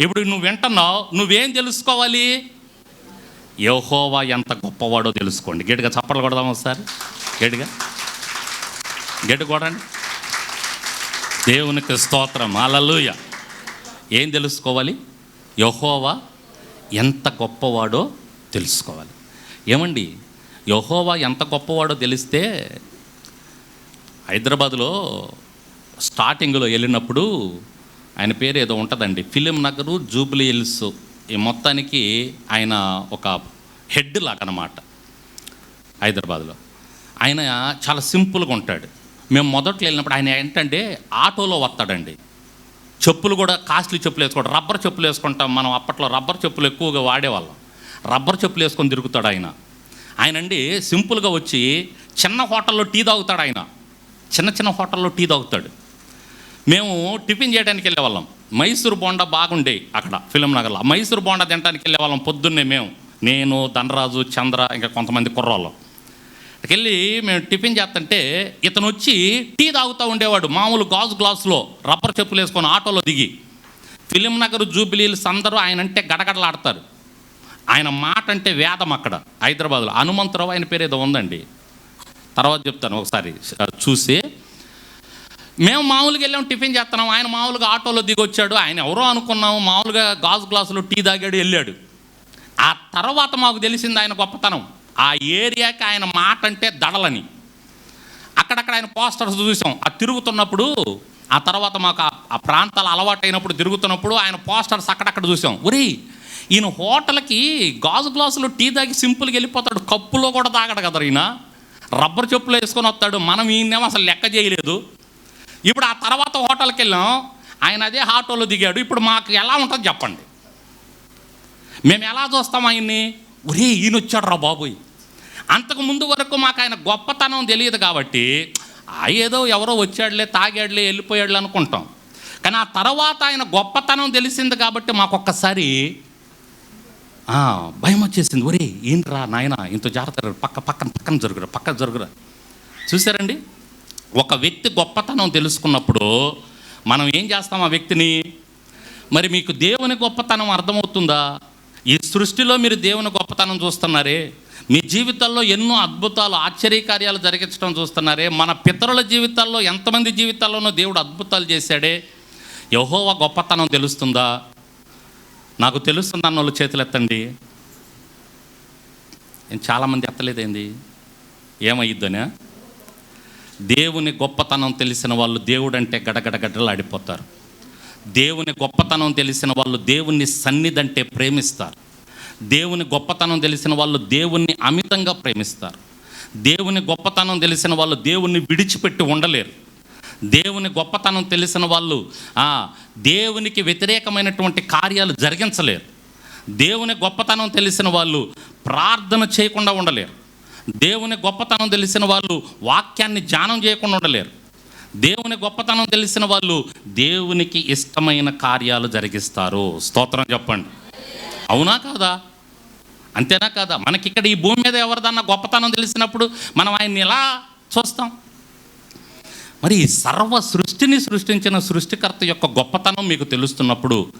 ఇప్పుడు నువ్వు వింటున్నావు నువ్వేం తెలుసుకోవాలి? యహోవా ఎంత గొప్పవాడో తెలుసుకోండి. గట్టిగా చప్పట్లు కొడదాం ఒకసారి? గట్టిగా? గట్టి కొడండి దేవునికి స్తోత్రం. అలలుయ ఏం తెలుసుకోవాలి? యహోవా ఎంత గొప్పవాడో తెలుసుకోవాలి. ఏమండి? యహోవా ఎంత గొప్పవాడో తెలిస్తే హైదరాబాద్లో స్టార్టింగ్లో వెళ్ళినప్పుడు ఆయన పేరు ఏదో ఉంటుందండి. ఫిలిం నగరు జూబ్లీ హిల్స్ ఈ మొత్తానికి ఆయన ఒక హెడ్ లాగా అనమాట హైదరాబాద్లో. ఆయన చాలా సింపుల్గా ఉంటాడు. మేము మొదట్లో వెళ్ళినప్పుడు ఆయన ఏంటంటే ఆటోలో వస్తాడండి. చెప్పులు కూడా కాస్ట్లీ చెప్పులు వేసుకోవడం రబ్బర్ చెప్పులు వేసుకుంటాం మనం అప్పట్లో రబ్బర్ చెప్పులు ఎక్కువగా వాడేవాళ్ళం. రబ్బర్ చెప్పులు వేసుకొని తిరుగుతాడు ఆయన. ఆయన అండి సింపుల్గా వచ్చి చిన్న హోటల్లో టీ తాగుతాడు ఆయన. చిన్న చిన్న హోటల్లో టీ తాగుతాడు. మేము టిఫిన్ చేయడానికి వెళ్ళేవాళ్ళం మైసూర్ బోండా బాగుండే అక్కడ ఫిలిం నగర్లో. మైసూర్ బోండా తినడానికి వెళ్ళేవాళ్ళం పొద్దున్నే మేము. నేను ధనరాజు చంద్ర ఇంకా కొంతమంది కుర్రాళ్ళం. అక్కడికి వెళ్ళి మేము టిఫిన్ చేస్తుంటే ఇతను వచ్చి టీ తాగుతూ ఉండేవాడు మామూలు గాజు గ్లాసులో రబ్బర్ చెప్పులు వేసుకొని ఆటోలో దిగి. ఫిలిం నగర్ జూబిలీలు అందరూ ఆయన అంటే గడగడలాడతారు. ఆయన మాట అంటే వేదం అక్కడ హైదరాబాద్లో. హనుమంతరావు ఆయన పేరు ఏదో ఉందండి. తర్వాత చెప్తాను ఒకసారి చూసి. మేము మామూలుగా వెళ్ళాం టిఫిన్ చేస్తున్నాం. ఆయన మామూలుగా ఆటోలో దిగొచ్చాడు. ఆయన ఎవరో అనుకున్నాము మామూలుగా గాజు గ్లాసులో టీ తాగాడు వెళ్ళాడు. ఆ తర్వాత మాకు తెలిసింది ఆయన గొప్పతనం. ఆ ఏరియాకి ఆయన మాట అంటే దడలని. అక్కడక్కడ ఆయన పోస్టర్స్ చూసాం. ఆ తిరుగుతున్నప్పుడు ఆ తర్వాత మాకు ఆ- ప్రాంతాలు అలవాటైనప్పుడు తిరుగుతున్నప్పుడు ఆయన పోస్టర్స్ అక్కడక్కడ చూసాం. ఒరే ఈయన హోటల్కి గాజు గ్లాసులో టీ తాగి సింపుల్గా వెళ్ళిపోతాడు. కప్పులో కూడా తాగడు కదా ఈయన. రబ్బర్ చెప్పులు వేసుకొని వస్తాడు. మనం ఈయనేమో అసలు లెక్క చేయలేదు. ఇప్పుడు ఆ తర్వాత హోటల్కి వెళ్ళాం. ఆయన అదే ఆటోలో దిగాడు. ఇప్పుడు మాకు ఎలా ఉంటుంది చెప్పండి. మేము ఎలా చూస్తాం ఆయన్ని? ఒరే ఈయన వచ్చాడు రా బాబోయ్. అంతకు ముందు వరకు మాకు ఆయన గొప్పతనం తెలియదు కాబట్టి ఆ ఏదో ఎవరో వచ్చాడులే తాగాడులే వెళ్ళిపోయాడులే అనుకుంటాం. కానీ ఆ తర్వాత ఆయన గొప్పతనం తెలిసింది కాబట్టి మాకు ఒక్కసారి భయం వచ్చేసింది. ఒరే ఏంట్రా నాయన ఇంత జాగ్రత్త పక్క పక్కన పక్కన జరుగురా పక్కన జరుగురా. చూసారండి? ఒక వ్యక్తి గొప్పతనం తెలుసుకున్నప్పుడు మనం ఏం చేస్తాం ఆ వ్యక్తిని? మరి మీకు దేవుని గొప్పతనం అర్థమవుతుందా? ఈ సృష్టిలో మీరు దేవుని గొప్పతనం చూస్తున్నారే? మీ జీవితాల్లో ఎన్నో అద్భుతాలు ఆశ్చర్యకార్యాలు జరిగించడం చూస్తున్నారే? మన పితరుల జీవితాల్లో ఎంతమంది జీవితాల్లోనో దేవుడు అద్భుతాలు చేశాడే? యహోవ గొప్పతనం తెలుస్తుందా? నాకు తెలుస్తుంది అన్న వాళ్ళు చేతులు ఎత్తండి. నేను చాలామంది ఎత్తలేదేంది? ఏమయ్యిద్దనే? దేవుని గొప్పతనం తెలిసిన వాళ్ళు దేవుడు అంటే గడగడ ఆడిపోతారు. దేవుని గొప్పతనం తెలిసిన వాళ్ళు దేవుని సన్నిధంటే ప్రేమిస్తారు. దేవుని గొప్పతనం తెలిసిన వాళ్ళు దేవుణ్ణి అమితంగా ప్రేమిస్తారు. దేవుని గొప్పతనం తెలిసిన వాళ్ళు దేవుణ్ణి విడిచిపెట్టి ఉండలేరు. దేవుని గొప్పతనం తెలిసిన వాళ్ళు దేవునికి వ్యతిరేకమైనటువంటి కార్యాలు జరిగించలేరు. దేవుని గొప్పతనం తెలిసిన వాళ్ళు ప్రార్థన చేయకుండా ఉండలేరు. దేవుని గొప్పతనం తెలిసిన వాళ్ళు వాక్యాన్ని ధ్యానం చేయకుండా ఉండలేరు. దేవుని గొప్పతనం తెలిసిన వాళ్ళు దేవునికి ఇష్టమైన కార్యాలు జరిగిస్తారు. స్తోత్రం చెప్పండి. అవునా కాదా? అంతేనా కాదా? మనకి ఇక్కడ ఈ భూమి మీద ఎవరిదన్నా గొప్పతనం తెలిసినప్పుడు మనం ఆయన్ని ఎలా చూస్తాం? మరి సర్వ సృష్టిని సృష్టించిన సృష్టికర్త యొక్క గొప్పతనం మీకు తెలుస్తున్నప్పుడు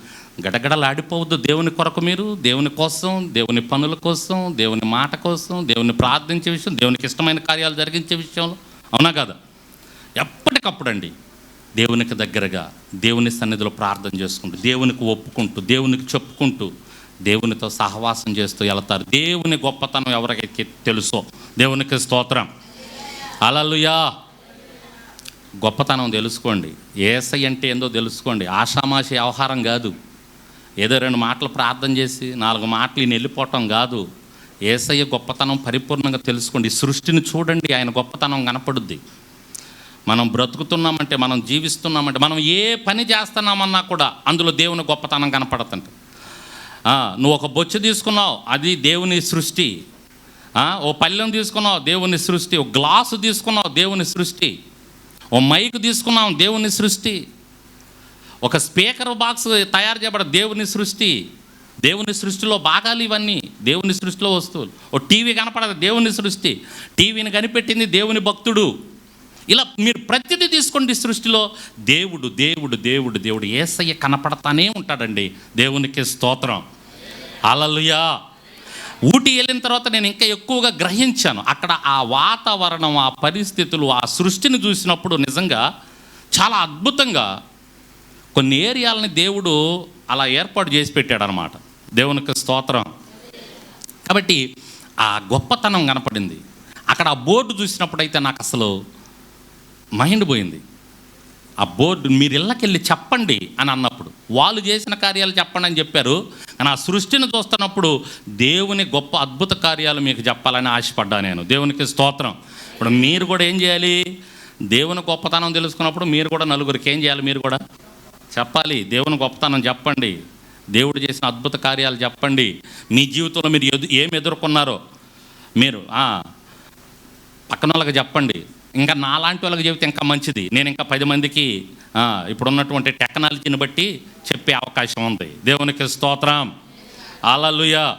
గడగడలాడిపోవద్దు. దేవుని కొరకు మీరు దేవుని కోసం దేవుని పనుల కోసం దేవుని మాట కోసం దేవుని ప్రార్థించే విషయం దేవునికి ఇష్టమైన కార్యాలు జరిగించే విషయంలో. అవునా కదా? ఎప్పటికప్పుడు అండి దేవునికి దగ్గరగా దేవుని సన్నిధిలో ప్రార్థన చేసుకుంటూ దేవునికి ఒప్పుకుంటూ దేవునికి చెప్పుకుంటూ దేవునితో సహవాసం చేస్తూ వెళతారు. దేవుని గొప్పతనం ఎవరికైతే తెలుసో దేవునికి స్తోత్రం. అలలుయా గొప్పతనం తెలుసుకోండి. ఏసై అంటే ఏందో తెలుసుకోండి. ఆషామాషి వ్యవహారం కాదు. ఏదో రెండు మాటలు ప్రార్థన చేసి నాలుగు మాటలు ఈయన వెళ్ళిపోవటం కాదు. ఏసయ్య గొప్పతనం పరిపూర్ణంగా తెలుసుకోండి. ఈ సృష్టిని చూడండి ఆయన గొప్పతనం కనపడుద్ది. మనం బ్రతుకుతున్నామంటే మనం జీవిస్తున్నామంటే మనం ఏ పని చేస్తున్నామన్నా కూడా అందులో దేవుని గొప్పతనం కనపడుతుంట. నువ్వు ఒక బొచ్చు తీసుకున్నావు అది దేవుని సృష్టి. ఓ పళ్ళెం తీసుకున్నావు దేవుని సృష్టి. ఒక గ్లాసు తీసుకున్నావు దేవుని సృష్టి. ఓ మైక్ తీసుకున్నాం దేవుని సృష్టి. ఒక స్పీకర్ బాక్స్ తయారు చేయబడ దేవుని సృష్టి. దేవుని సృష్టిలో భాగాలు ఇవన్నీ. దేవుని సృష్టిలో వస్తువులు. ఓ టీవీ కనపడదు దేవుని సృష్టి. టీవీని కనిపెట్టింది దేవుని భక్తుడు. ఇలా మీరు ప్రతిదీ తీసుకోండి సృష్టిలో. దేవుడు దేవుడు దేవుడు దేవుడు. ఏసయ్య కనపడతానే ఉంటాడండి. దేవునికి స్తోత్రం. అలలుయా ఊటీ వెళ్ళిన తర్వాత నేను ఇంకా ఎక్కువగా గ్రహించాను. అక్కడ ఆ వాతావరణం ఆ పరిస్థితులు ఆ సృష్టిని చూసినప్పుడు నిజంగా చాలా అద్భుతంగా కొన్ని ఏరియాలని దేవుడు అలా ఏర్పాటు చేసి పెట్టాడు అనమాట దేవునికి స్తోత్రం. కాబట్టి ఆ గొప్పతనం కనపడింది. అక్కడ ఆ బోర్డు చూసినప్పుడైతే నాకు అసలు మైండ్ పోయింది. ఆ బోర్డు మీరు ఇళ్ళకెళ్ళి చెప్పండి అని అన్నప్పుడు వాళ్ళు చేసిన కార్యాలు చెప్పండి అని చెప్పారు. కానీ ఆ సృష్టిని చూస్తున్నప్పుడు దేవుని గొప్ప అద్భుత కార్యాలు మీకు చెప్పాలని ఆశపడ్డా నేను. దేవునికి స్తోత్రం. ఇప్పుడు మీరు కూడా ఏం చేయాలి? దేవుని గొప్పతనం తెలుసుకున్నప్పుడు మీరు కూడా నలుగురికి ఏం చేయాలి మీరు కూడా? చెప్పాలి. దేవుని గొప్పతనం చెప్పండి. దేవుడు చేసిన అద్భుత కార్యాలు చెప్పండి. మీ జీవితంలో మీరు ఎదు ఏం ఎదుర్కొన్నారో మీరు పక్కన వాళ్ళకి చెప్పండి. ఇంకా నాలాంటి వాళ్ళకి చెబితే ఇంకా మంచిది. నేను ఇంకా పది మందికి ఇప్పుడున్నటువంటి టెక్నాలజీని బట్టి చెప్పే అవకాశం ఉంది. దేవునికి స్తోత్రం. అలలుయ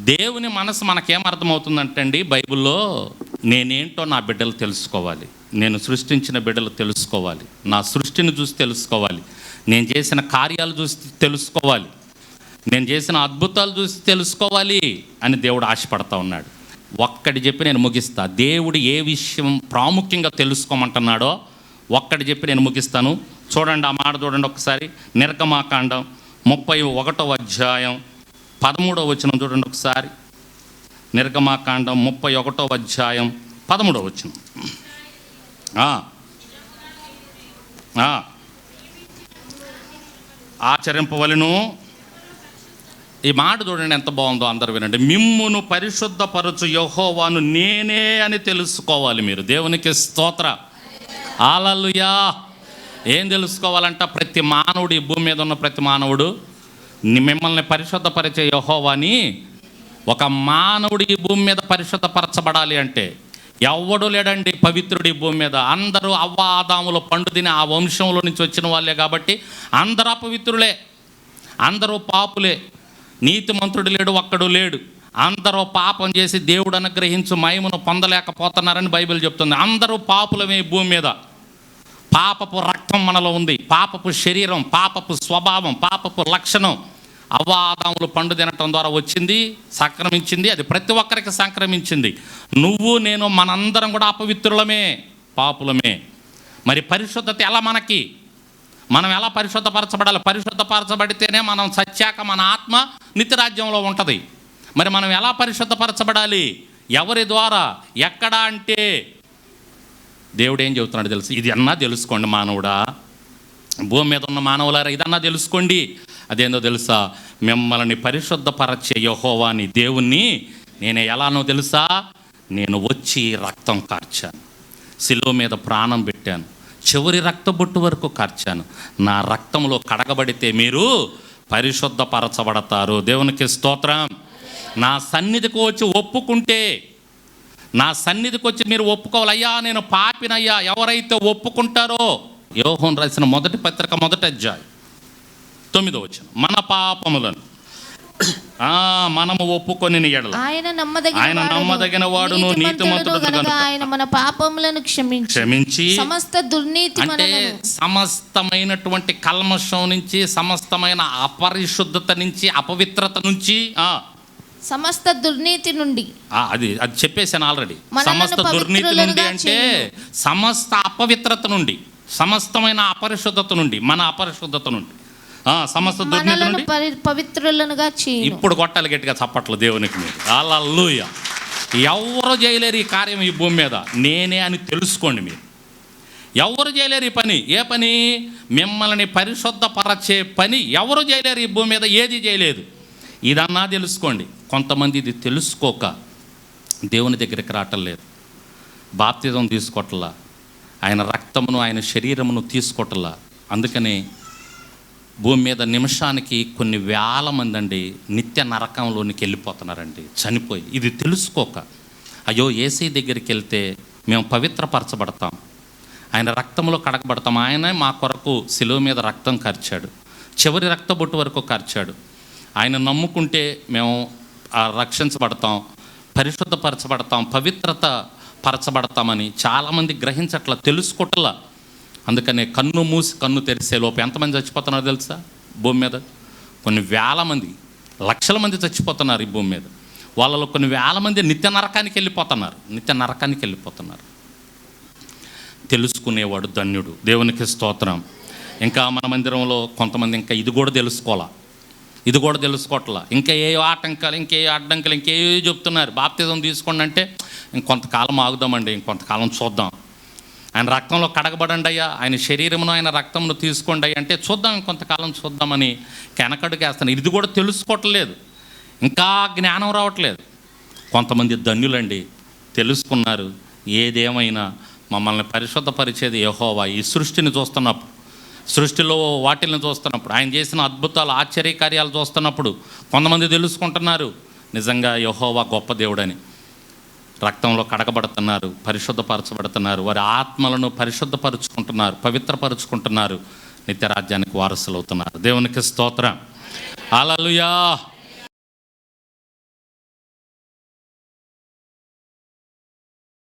దేవుని మనసు మనకేం అర్థమవుతుందంటే అండి బైబిల్లో? నేనేంటో నా బిడ్డలు తెలుసుకోవాలి. నేను సృష్టించిన బిడ్డలు తెలుసుకోవాలి. నా సృష్టిని చూసి తెలుసుకోవాలి. నేను చేసిన కార్యాలు చూసి తెలుసుకోవాలి. నేను చేసిన అద్భుతాలు చూసి తెలుసుకోవాలి అని దేవుడు ఆశపడతా ఉన్నాడు. ఒక్కటి చెప్పి నేను ముగిస్తా. దేవుడు ఏ విషయం ప్రాముఖ్యంగా తెలుసుకోమంటున్నాడో ఒక్కటి చెప్పి నేను ముగిస్తాను. చూడండి ఆ మాట చూడండి ఒకసారి. నిర్గమాకాండం ముప్పై ఒకటో అధ్యాయం పదమూడో వచనం చూడండి ఒకసారి. నిర్గమాకాండం ముప్పై ఒకటో అధ్యాయం పదమూడవ వచనం. ఆచరింపవలను. ఈ మాట చూడండి ఎంత బాగుందో అందరు వినండి. మిమ్మును పరిశుద్ధపరచు యహోవాను నేనే అని తెలుసుకోవాలి మీరు. దేవునికి స్తోత్ర. ఆలలుయా ఏం తెలుసుకోవాలంట? ప్రతి మానవుడు ఈ భూమి మీద ఉన్న ప్రతి మానవుడు మిమ్మల్ని పరిశుద్ధపరిచే యహోవాని ఒక మానవుడు ఈ భూమి మీద పరిశుద్ధపరచబడాలి అంటే ఎవడు లేడండి పవిత్రుడి భూమి మీద. అందరూ అవ్వ ఆదాములు పండు తిని ఆ వంశంలో నుంచి వచ్చిన వాళ్ళే కాబట్టి అందరూ అపవిత్రులే. అందరూ పాపులే. నీతిమంతుడు లేడు ఒక్కడు లేడు. అందరూ పాపం చేసి దేవుడు అనుగ్రహించు మయమును పొందలేకపోతున్నారని బైబిల్ చెప్తుంది. అందరూ పాపులమే భూమి మీద. పాపపు రక్తం మనలో ఉంది. పాపపు శరీరం పాపపు స్వభావం పాపపు లక్షణం. అవాదములు పండు తినటం ద్వారా వచ్చింది సంక్రమించింది అది ప్రతి ఒక్కరికి సంక్రమించింది. నువ్వు నేను మనందరం కూడా అపవిత్రులమే పాపులమే. మరి పరిశుద్ధత ఎలా మనకి? మనం ఎలా పరిశుద్ధపరచబడాలి? పరిశుద్ధపరచబడితేనే మనం సత్యాక మన ఆత్మ నిత్యరాజ్యంలో ఉంటుంది. మరి మనం ఎలా పరిశుద్ధపరచబడాలి? ఎవరి ద్వారా? ఎక్కడ అంటే? దేవుడు ఏం చెబుతున్నాడు తెలుసు? ఇది అన్నా తెలుసుకోండి మానవుడా. భూమి మీద ఉన్న మానవులారా ఇదన్నా తెలుసుకోండి. అదేందో తెలుసా? మిమ్మల్ని పరిశుద్ధపరచే యహోవాని దేవుణ్ణి నేను ఎలానో తెలుసా? నేను వచ్చి రక్తం కార్చాను. శిలువ మీద ప్రాణం పెట్టాను. చివరి రక్తబొట్టు వరకు కార్చాను. నా రక్తంలో కడగబడితే మీరు పరిశుద్ధపరచబడతారు. దేవునికి స్తోత్రం. నా సన్నిధికి వచ్చి ఒప్పుకుంటే నా సన్నిధికి వచ్చి మీరు ఒప్పుకోవాలి. అయ్యా నేను పాపినయ్యా. ఎవరైతే ఒప్పుకుంటారో యోహోన్ రాసిన మొదటి పత్రిక మొదటి అధ్యాయం. తొమ్మిదో వచ్చిన మన పాపములను. ఆ, మనము ఒప్పుకొని ఎడల. ఆయన నమ్మదగిన ఆయన వాడును, నమ్మదగిన. ఆయన మన పాపములను క్షమించి క్షమించి సమస్త దుర్నీతి అంటే సమస్తమైనటువంటి కల్మషం నుంచి సమస్తమైన అపరిశుద్ధత నుంచి అపవిత్రత నుంచి ఆ, సమస్త దుర్నీతి నుండి. అది అది చెప్పేశాను ఆల్రెడీ. సమస్త దుర్నీతి నుండి అంటే. సమస్త అపవిత్రత నుండి సమస్తమైన అపరిశుద్ధత నుండి మన అపరిశుద్ధత నుండి. సమస్త దుర్నీతి పవిత్రులనుగా ఇప్పుడు కొట్టాలి గట్టిగా చప్పట్లు దేవునికి మీరు అల్లూయ ఎవరు చేయలేరు ఈ కార్యం ఈ భూమి మీద? నేనే అని తెలుసుకోండి మీరు. ఎవరు చేయలేరు ఈ పని? ఏ పని? మిమ్మల్ని పరిశుద్ధపరచే పని. ఎవరు చేయలేరు ఈ భూమి మీద? ఏది చేయలేదు ఇదన్నా తెలుసుకోండి. కొంతమంది ఇది తెలుసుకోక దేవుని దగ్గరికి రావటం లేదు. బాప్తిజం తీసుకోవట్లా. ఆయన రక్తమును ఆయన శరీరమును తీసుకోవట్లా. అందుకని భూమి మీద నిమిషానికి కొన్ని వేల మంది అండి నిత్య నరకంలోనికి వెళ్ళిపోతున్నారండి చనిపోయి. ఇది తెలుసుకోక. అయ్యో ఏసీ దగ్గరికి వెళ్తే మేము పవిత్రపరచబడతాం. ఆయన రక్తంలో కడగబడతాం. ఆయనే మా కొరకు శిలువ మీద రక్తం ఖర్చాడు చివరి రక్తబొట్టు వరకు ఖర్చాడు ఆయన నమ్ముకుంటే మేము రక్షించబడతాం పరిశుద్ధపరచబడతాం పవిత్రత పరచబడతామని చాలామంది గ్రహించట్లా తెలుసుకోవట్లా అందుకనే కన్ను మూసి కన్ను తెరిసే లోపు ఎంతమంది చచ్చిపోతున్నారో తెలుసా? భూమి మీద? కొన్ని వేల మంది లక్షల మంది చచ్చిపోతున్నారు ఈ భూమి మీద. వాళ్ళలో కొన్ని వేల మంది నిత్య నరకానికి వెళ్ళిపోతున్నారు. నిత్య నరకానికి వెళ్ళిపోతున్నారు. తెలుసుకునేవాడు ధన్యుడు. దేవునికి స్తోత్రం. ఇంకా మన మందిరంలో కొంతమంది ఇంకా ఇది కూడా తెలుసుకోవాలా? ఇది కూడా తెలుసుకోవట్లా? ఇంకా ఏ ఆటంకాలు ఇంకే అడ్డంకులు ఇంకే చెప్తున్నారు? బాప్తిజం తీసుకోండి అంటే ఇంకొంతకాలం ఆగుదామండి ఇంకొంతకాలం చూద్దాం. ఆయన రక్తంలో కడగబడండి అయ్యా. ఆయన శరీరమును ఆయన రక్తమును తీసుకోండి అయ్యా. అంటే చూద్దాం కొంతకాలం చూద్దామని వెనకడుగేస్తాను ఇది కూడా తెలుసుకోవట్లేదు. ఇంకా జ్ఞానం రావట్లేదు. కొంతమంది ధన్యులండి. తెలుసుకున్నారు. ఏదేమైనా మమ్మల్ని పరిశుద్ధపరిచేది యహోవా ఈ సృష్టిని చూస్తున్నప్పుడు సృష్టిలో వాటిల్ని చూస్తున్నప్పుడు ఆయన చేసిన అద్భుతాలు ఆశ్చర్యకార్యాలు చూస్తున్నప్పుడు కొంతమంది తెలుసుకుంటున్నారు. నిజంగా యహోవా గొప్ప దేవుడని. రక్తంలో కడగబడుతున్నారు పరిశుద్ధపరచబడుతున్నారు వారి ఆత్మలను పరిశుద్ధపరుచుకుంటున్నారు పవిత్రపరుచుకుంటున్నారు నిత్యరాజ్యానికి వారసులు అవుతున్నారు దేవునికి స్తోత్రం. అలలుయా